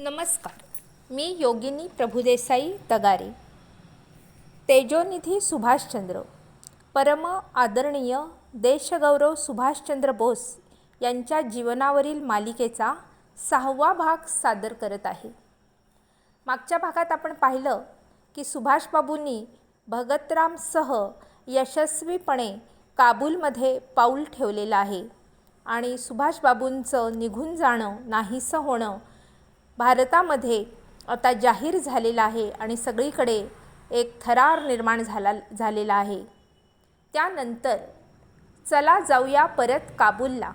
नमस्कार. मी योगिनी प्रभुदेसाई तगारे. तेजोनिधी सुभाषचंद्र. परम आदरणीय देशगौरव सुभाषचंद्र बोस यांच्या जीवनावरील मालिकेचा सहावा भाग सादर करत आहे. मागच्या भागात आपण पाहिलं की सुभाषबाबूंनी भगतरामसह यशस्वीपणे काबूलमध्ये पाऊल ठेवलेलं आहे आणि सुभाषबाबूंचं निघून जाणं नाहीसं होणं भारतामध्ये आता जाहीर झालेलं आहे आणि सगळीकडे एक थरार निर्माण झाला झालेला आहे. त्यानंतर चला जाऊया परत काबूलला.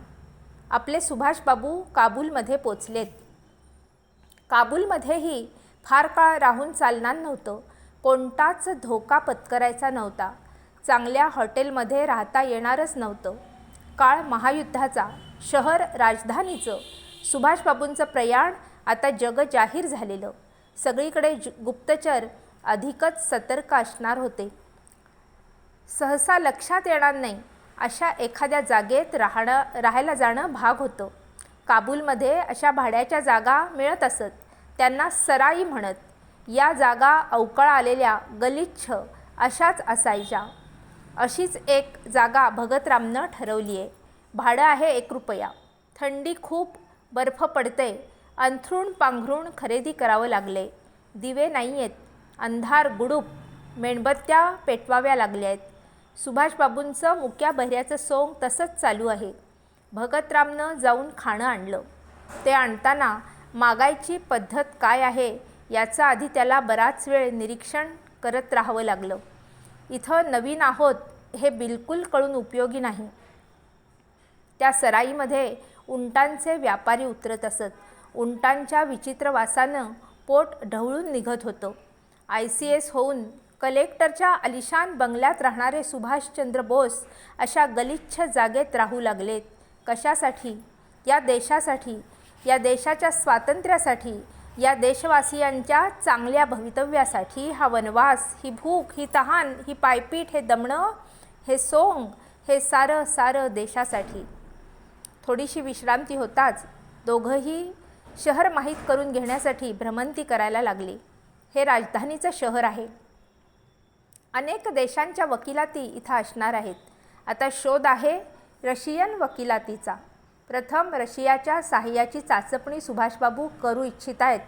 आपले सुभाषबाबू काबूलमध्ये पोचलेत. काबूलमध्येही फार काळ राहून चालणार नव्हतं. कोणताच धोका पत्करायचा नव्हता. चांगल्या हॉटेलमध्ये राहता येणारच नव्हतं. काळ महायुद्धाचा शहर राजधानीचं सुभाषबाबूंचं प्रयाण आता जग जाहीर झालेलं. सगळीकडे गुप्तचर अधिकच सतर्क असणार होते. सहसा लक्षात येणार नाही अशा एखाद्या जागेत राहणं राहायला जाणं भाग होतं. काबूलमध्ये अशा भाड्याच्या जागा मिळत असत त्यांना सराई म्हणत या जागा अवकाळ आलेल्या गलिच्छ अशाच असायच्या. अशीच एक जागा भगतरामनं ठरवली आहे भाडं आहे एक रुपया. थंडी खूप बर्फ पडते अंथरूण पांघरूण खरेदी करावं लागले. दिवे नाही आहेत अंधार गुडूप मेणबत्त्या पेटवाव्या लागल्या आहेत. सुभाषबाबूंचं मुक्या बहिऱ्याचं सोंग तसंच चालू आहे. भगतरामनं जाऊन खाणं आणलं. ते आणताना मागायची पद्धत काय आहे याचा आधी त्याला बराच वेळ निरीक्षण करत राहावं लागलं. इथं नवीन आहोत हे बिलकुल कळून उपयोगी नाही. त्या सराईमध्ये उंटांचे व्यापारी उतरत असत. उंटांच्या विचित्र वासानं पोट ढवळून निघत होतं. आय सी एस होऊन कलेक्टरच्या अलिशान बंगल्यात राहणारे सुभाषचंद्र बोस अशा गलिच्छ जागेत राहू लागलेत. कशासाठी? या देशासाठी? या देशाच्या स्वातंत्र्यासाठी? या देशवासियांच्या चांगल्या भवितव्यासाठी हा वनवास ही भूक ही तहान ही पायपीठ हे दमणं हे सोंग हे सारं सारं देशासाठी. थोडीशी विश्रांती होताच दोघंही शहर माहीत करून घेण्यासाठी भ्रमंती करायला लागली. हे राजधानीचं शहर आहे. अनेक देशांच्या वकिलाती इथं असणार आहेत. आता शोध आहे रशियन वकिलातीचा. प्रथम रशियाच्या साह्याची चाचपणी सुभाषबाबू करू इच्छित आहेत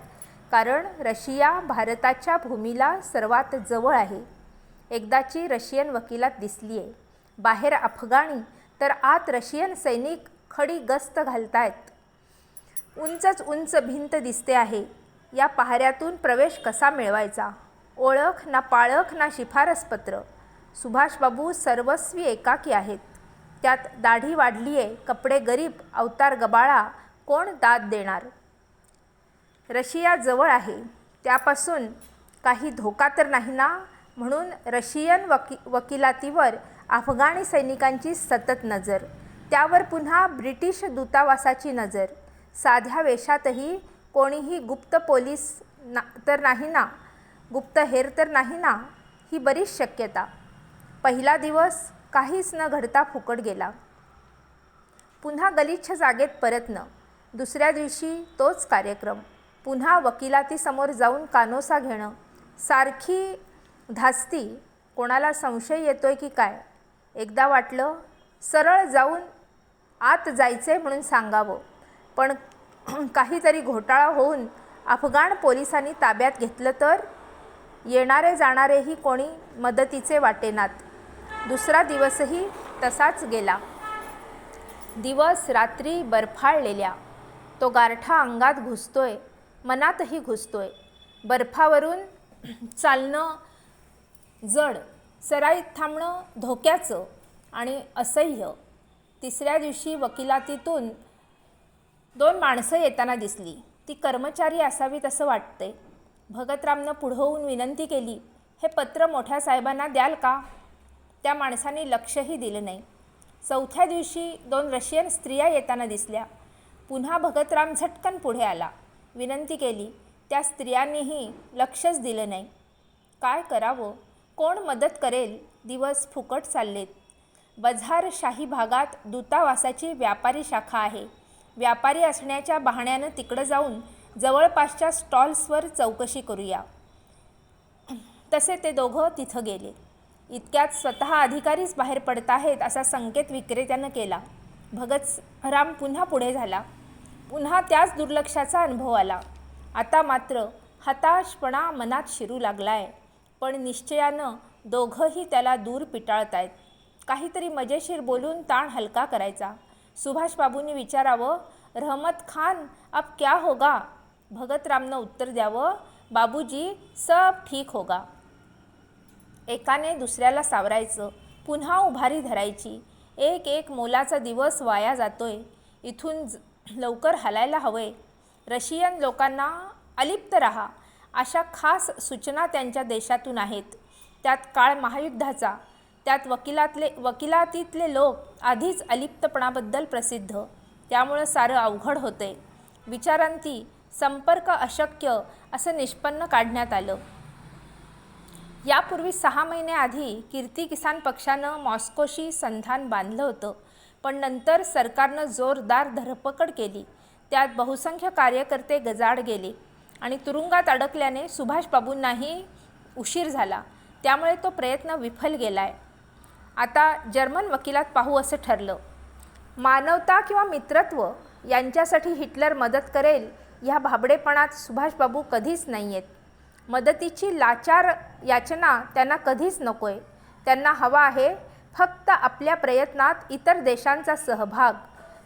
कारण रशिया भारताच्या भूमीला सर्वात जवळ आहे. एकदाची रशियन वकिलात दिसली आहे बाहेर अफगाणी तर आत रशियन सैनिक खडी गस्त घालतायत. उंचच उंच भिंत दिसते आहे. या पहाऱ्यातून प्रवेश कसा मिळवायचा? ओळख ना पाळख ना शिफारसपत्र. सुभाषबाबू सर्वस्वी एकाकी आहेत. त्यात दाढी वाढली आहे कपडे गरीब अवतार गबाळा कोण दाद देणार? रशिया जवळ आहे. त्यापासून काही धोका तर नाही ना? म्हणून रशियन वकी वकिलातीवर अफगाणी सैनिकांची सतत नजर. त्यावर पुन्हा ब्रिटिश दूतावासाची नजर. साध्या वेशातही कोणीही गुप्त पोलीस ना तर नाही ना. गुप्त हेर तर नाही ना ही बरीच शक्यता. पहिला दिवस काहीच न घडता फुकट गेला. पुन्हा गलिच्छ जागेत परतणं. दुसऱ्या दिवशी तोच कार्यक्रम. पुन्हा वकिलातीसमोर जाऊन कानोसा घेणं. सारखी धास्ती. कोणाला संशय येतोय की काय? एकदा वाटलं सरळ जाऊन आत जायचे म्हणून सांगावं. पण काहीतरी घोटाळा होऊन अफगाण पोलिसांनी ताब्यात घेतलं तर येणारे जाणारेही कोणी मदतीचे वाटेनात. दुसरा दिवसही तसाच गेला. दिवस रात्री बर्फाळलेल्या. तो गारठा अंगात घुसतोय मनातही घुसतोय. बर्फावरून चालणं जड सराईत थांबणं धोक्याचं आणि असह्य. तिसऱ्या दिवशी वकिलातीतून दोन माणसं येताना दिसली. ती कर्मचारी असावीत असं वाटते भगतरामनं पुढं होऊन विनंती केली हे पत्र मोठ्या साहेबांना द्याल का? त्या माणसाने लक्षही दिलं नाही. चौथ्या दिवशी दोन रशियन स्त्रिया येताना दिसल्या. पुन्हा भगतराम झटकन पुढे आला. विनंती केली त्या स्त्रियांनीही लक्षच दिलं नाही. काय करावं? कोण मदत करेल? दिवस फुकट चाललेत. बझारशाही भागात दूतावासाची व्यापारी शाखा आहे. व्यापारी असण्याच्या बहाण्यानं तिकडं जाऊन जवळपासच्या स्टॉल्सवर चौकशी करूया. तसे ते दोघं तिथं गेले. इतक्यात स्वतः अधिकारीच बाहेर पडत आहेत असा संकेत विक्रेत्यानं केला. भगत राम पुन्हा पुढे झाला. पुन्हा त्याच दुर्लक्षाचा अनुभव आला. आता मात्र हताशपणा मनात शिरू लागला आहे पण निश्चयानं दोघंही त्याला दूर पिटाळत आहेत काहीतरी मजेशीर बोलून ताण हलका करायचा. सुभाषबाबूंनी विचारावं रहमत खान अब क्या होगा? भगतरामनं उत्तर द्यावं बाबूजी सब ठीक होगा. एकाने दुसऱ्याला सावरायचं पुन्हा उभारी धरायची. एक एक मोलाचा दिवस वाया जातोय इथून ज- लवकर हलायला हवंय. रशियन लोकांना अलिप्त रहा अशा खास सूचना त्यांच्या देशातून आहेत. त्यात काळ महायुद्धाचा त्यात वकिलातले वकिलातीतले लोक आधीच अलिप्तपणाबद्दल प्रसिद्ध. त्यामुळं सारं अवघड होते विचारांती संपर्क अशक्य असं निष्पन्न काढण्यात आलं. यापूर्वी सहा महिन्याआधी कीर्ती किसान पक्षानं मॉस्कोशी संधान बांधलं होतं. पण नंतर सरकारनं जोरदार धरपकड केली. त्यात बहुसंख्य कार्यकर्ते गजाड गेले आणि तुरुंगात अडकल्याने सुभाषबाबूंनाही उशीर झाला. त्यामुळे तो प्रयत्न विफल गेला आहे आता जर्मन वकिलात पाहू असं ठरलं. मानवता किंवा मित्रत्व यांच्यासाठी हिटलर मदत करेल ह्या भाबडेपणात सुभाषबाबू कधीच नाही आहेत मदतीची लाचार याचना त्यांना कधीच नको आहे त्यांना हवा आहे फक्त आपल्या प्रयत्नात इतर देशांचा सहभाग.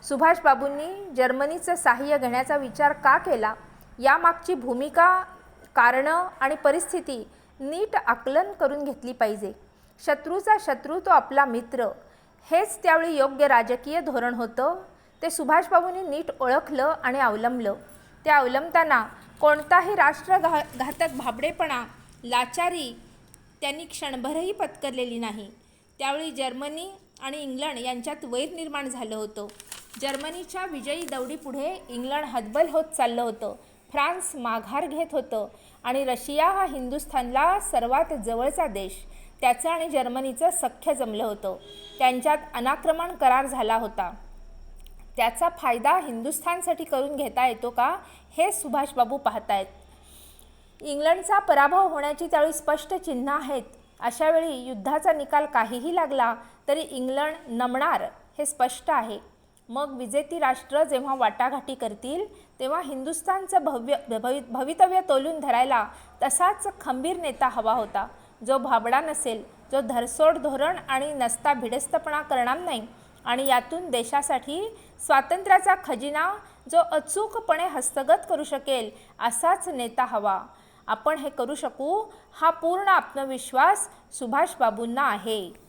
सुभाषबाबूंनी जर्मनीचं सहाय्य घेण्याचा विचार का केला? यामागची भूमिका कारणं आणि परिस्थिती नीट आकलन करून घेतली पाहिजे. शत्रूचा शत्रू तो आपला मित्र. हेच त्यावेळी योग्य राजकीय धोरण होतं. ते सुभाषबाबूंनी नीट ओळखलं आणि अवलंबलं. ते अवलंबताना कोणताही राष्ट्रघा घातक भाबडेपणा लाचारी त्यांनी क्षणभरही पत्करलेली नाही. त्यावेळी जर्मनी आणि इंग्लंड यांच्यात वैर निर्माण झालं होतं. जर्मनीच्या विजयी दौडीपुढे इंग्लंड हतबल होत चाललं होतं. फ्रान्स माघार घेत होतं आणि रशिया हा हिंदुस्थानला सर्वात जवळचा देश. त्याचं आणि जर्मनीचं सख्य जमलं होतं. त्यांच्यात अनाक्रमण करार झाला होता. त्याचा फायदा हिंदुस्थानसाठी करून घेता येतो का हे सुभाषबाबू पाहतायत. इंग्लंडचा पराभव होण्याची त्यावेळी स्पष्ट चिन्ह आहेत. अशावेळी युद्धाचा निकाल काहीही लागला तरी इंग्लंड नमणार हे स्पष्ट आहे. मग विजेती राष्ट्र जेव्हा वाटाघाटी करतील तेव्हा हिंदुस्थानचं भव्य भवि भवितव्य तोलून धरायला तसाच खंबीर नेता हवा होता. जो भाबडा नसेल जो धरसोड धोरण आणि नसता भिडस्तपणा करणार नाही आणि यातून देशासाठी स्वातंत्र्याचा खजिना जो अचूकपणे हस्तगत करू शकेल असाच नेता हवा. आपण हे करू शकू हा पूर्ण आत्मविश्वास सुभाषबाबूंना आहे.